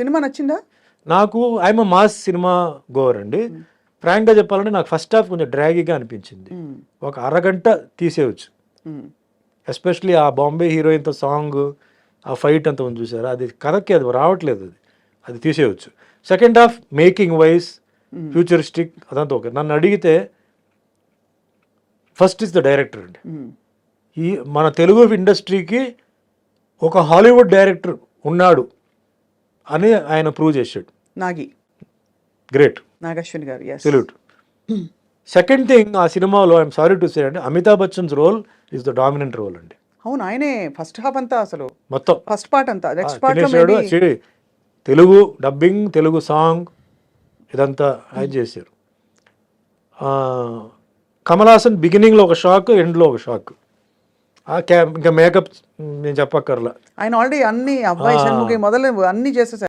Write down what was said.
Cinema నచ్చిందా? నాకు I'm mass cinema Gower అండి. ఫ్రాంక్గా చెప్పాలంటే నాకు ఫస్ట్ హాఫ్ కొంచెం డ్రాగీగా అనిపించింది. ఒక అరగంట తీసేయచ్చు. ఎస్పెషలీ ఆ బాంబే హీరోయిన్తో సాంగ్ ఆ ఫైట్ అంత ఉంది చూసారా? అది కథకి అది రావట్లేదు అది. అది తీసేయచ్చు. Second half making wise futuristic అదంతా ఓకే. నన్ను అడిగితే ఫస్ట్ ఇస్ ద డైరెక్టర్ అండి. ఈ మన తెలుగు ఇండస్ట్రీకి ఒక హాలీవుడ్ డైరెక్టర్ ఉన్నాడు. అని ఆయన ప్రూవ్ చేశాడు. నాగి. గ్రేట్ నాగశ్విన్ గారు సెల్యూట్ సెకండ్ థింగ్ ఆ సినిమాలో ఐఎమ్ సారీ టు సే అంటే Amitabh Bachchan's role is the dominant role అండి. అవును ఆయనే ఫస్ట్ హాఫ్ అంతా అసలు. మొత్తం. ఫస్ట్ పార్ట్ అంతా next part Telugu dubbing Telugu song ఇదంతా ఆయన చేశారు. ఆ, కమల్ హాసన్ బిగినింగ్లో ఒక షాక్ ఎండ్లో ఒక షాక్ ఇంకా మేకప్ నేను చెప్పక్కర్లా. ఆయన ఆల్రెడీ అన్ని అబ్బాయి. షణ్ముఖి మొదలు అన్ని చేసేసారు.